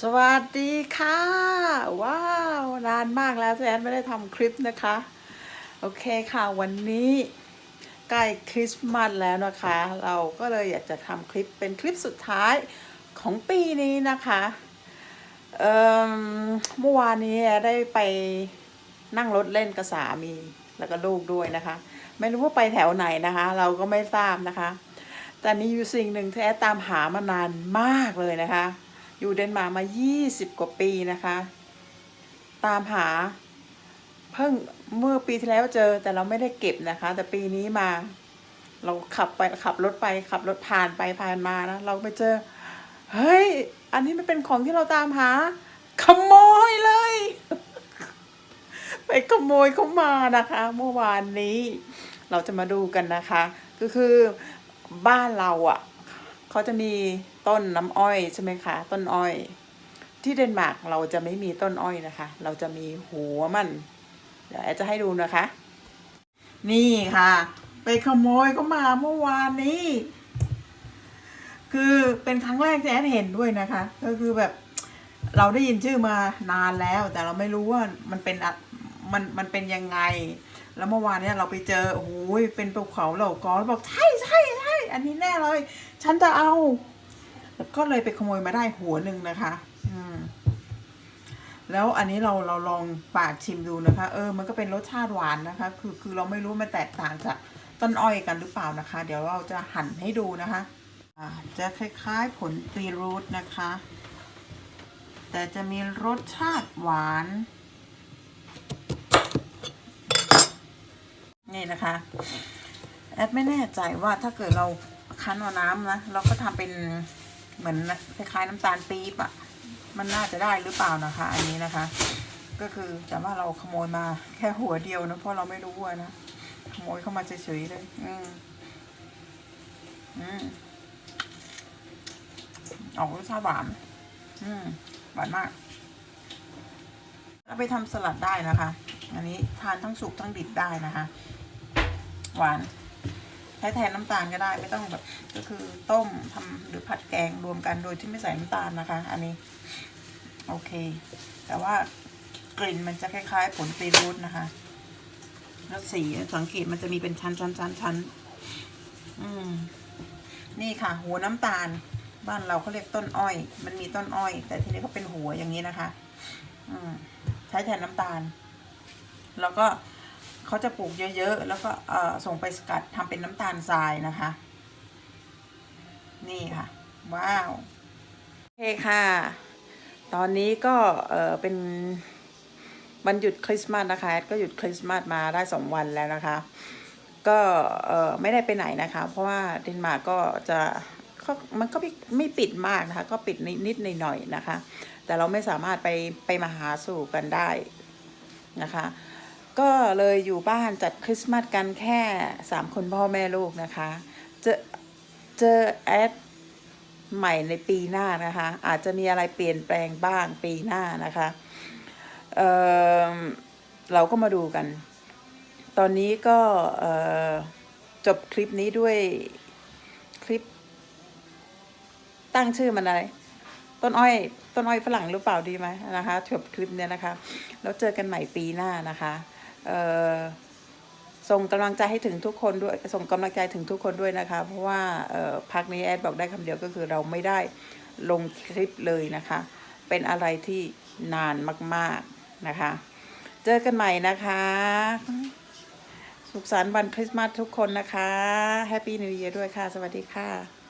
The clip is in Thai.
สวัสดีค่ะ ว้าวนานมากแล้วที่แอนไม่ได้ทำคลิปนะคะ โอเคค่ะวันนี้ใกล้คริสต์มาสแล้วนะคะ เราก็เลยอยากจะทำคลิปเป็นคลิปสุดท้ายของปีนี้นะคะเมเมื่อวานนี้ได้ไปนั่งรถเล่นกับสามีแล้วก็ลูกด้วยนะคะ ไม่รู้ว่าไปแถวไหนนะคะ เราก็ไม่ทราบนะคะ แต่มีอยู่สิ่งหนึ่งที่แอดตามหามานานมากเลยนะคะ อยู่เดนมาร์กมา 20 กว่าปีนะคะ ตามหาเพิ่งเมื่อปีที่แล้วเจอแต่เราไม่ได้เก็บนะคะ แต่ปีนี้มา เราขับไปขับรถไปขับรถผ่านไปผ่านมานะเราไปเจอ เฮ้ย อันนี้มันเป็นของที่เราตามหา ขโมยเลย ไปขโมยเข้ามานะคะ เมื่อวานนี้ เราจะมาดูกันนะคะ ก็คือบ้านเราอะ่ะ เขาจะมีต้นน้ำอ้อยใช่ไหมคะ ต้นอ้อย ที่เดนมาร์กเราจะไม่มีต้นอ้อยนะคะ เราจะมีหัวมัน เดี๋ยวแอดจะให้ดูนะคะ นี่ค่ะ ไปขโมยเข้ามาเมื่อวานนี้ คือเป็นครั้งแรกที่แอดเห็นด้วยนะคะ ก็คือแบบเราได้ยินชื่อมานานแล้ว แต่เราไม่รู้ว่ามันเป็นอะ มันมันเป็นยังไง แล้วเมื่อวานเนี้ยเราไปเจอโอ้โหเป็นภูเขาเหล่ากอแล้วบอกใช่ใช่ใช่อันนี้แน่เลย ฉันจะเอา แล้วก็เลยไปขโมยมาได้หัวหนึ่งนะคะ อืมแล้วอันนี้เราเราลองปาดชิมดูนะคะ เออ มันก็เป็นรสชาติหวานนะคะ คือคือเราไม่รู้มันแตกต่างจากต้นอ้อยกันหรือเปล่านะคะ เดี๋ยวเราจะหั่นให้ดูนะคะจะคล้ายๆผลปีรูทนะคะ แต่จะมีรสชาติหวาน นี่นะคะแอดไม่แน่ใจว่าถ้าเกิดเราคั้นเอาน้ำนะเราก็ทำเป็นเหมือนคล้ายๆน้ำตาลปี๊บอะมันน่าจะได้หรือเปล่านะคะ อันนี้นะคะ ก็คือแต่ว่าเราขโมยมาแค่หัวเดียวนะเพราะเราไม่รู้นะขโมยเข้ามาเฉยๆเลย อืมอืมออกรสชาติหวาน อืมหวานมากเอาไปทำสลัดได้นะคะ อันนี้ทานทั้งสุกทั้งดิบได้นะคะ หวานใช้แทนน้ำตาลก็ได้ไม่ต้องแบบก็คือต้มทำหรือผัดแกงรวมกันโดยที่ไม่ใส่น้ำตาลนะคะ อันนี้ โอเค แต่ว่ากลิ่นมันจะคล้าย ๆ ผลปีรูทนะคะแล้วสีสังเกตมันจะมีเป็นชั้นชั้นชั้นชั้นอืม นี่ค่ะ หัวน้ำตาล บ้านเราเขาเรียกต้นอ้อย มันมีต้นอ้อย แต่ทีนี้ก็เป็นหัวอย่างนี้นะคะ อืมใช้แทนน้ำตาล แล้วก็ เขาจะปลูกเยอะๆ แล้วก็ส่งไปสกัดทำเป็นน้ำตาลทรายนะคะ นี่ค่ะ ว้าวโอเคค่ะ ตอนนี้ก็เออเป็นวันหยุดคริสต์มาสนะคะแอดก็หยุดคริสต์มาสมาได้สองวันแล้วนะคะ ก็เออไม่ได้ไปไหนนะคะ เพราะว่าเดนมาร์กก็จะก็มันก็ไม่ไม่ปิดมากนะคะ ก็ปิดนิดนิดหน่อยๆนะคะ แต่เราไม่สามารถไปไปมาหาสู่กันได้นะคะ ก็เลยอยู่บ้านจัดคริสต์มาสกันแค่สามคนพ่อแม่ลูกนะคะ เจอเจอแอดใหม่ในปีหน้านะคะ อาจจะมีอะไรเปลี่ยนแปลงบ้างปีหน้านะคะเเราก็มาดูกัน ตอนนี้ก็จบคลิปนี้ด้วยคลิป ตั้งชื่อมันอะไร ต้นอ้อยต้นอ้อยฝรั่งหรือเปล่าดีไหมนะคะจบคลิปเนี้ยนะคะ แล้วเจอกันใหม่ปีหน้านะคะ ส่งกำลังใจให้ถึงทุกคนด้วยส่งกำลังใจถึงทุกคนด้วยนะคะ เพราะว่าพักนี้แอดบอกได้คำเดียวก็คือเราไม่ได้ลงคลิปเลยนะคะ เป็นอะไรที่นานมาก ๆนะคะ เจอกันใหม่นะคะ สุขสันต์วันคริสต์มาสทุกคนนะคะแฮปปี้นิว e ย r ด้วยค่ะ สวัสดีค่ะ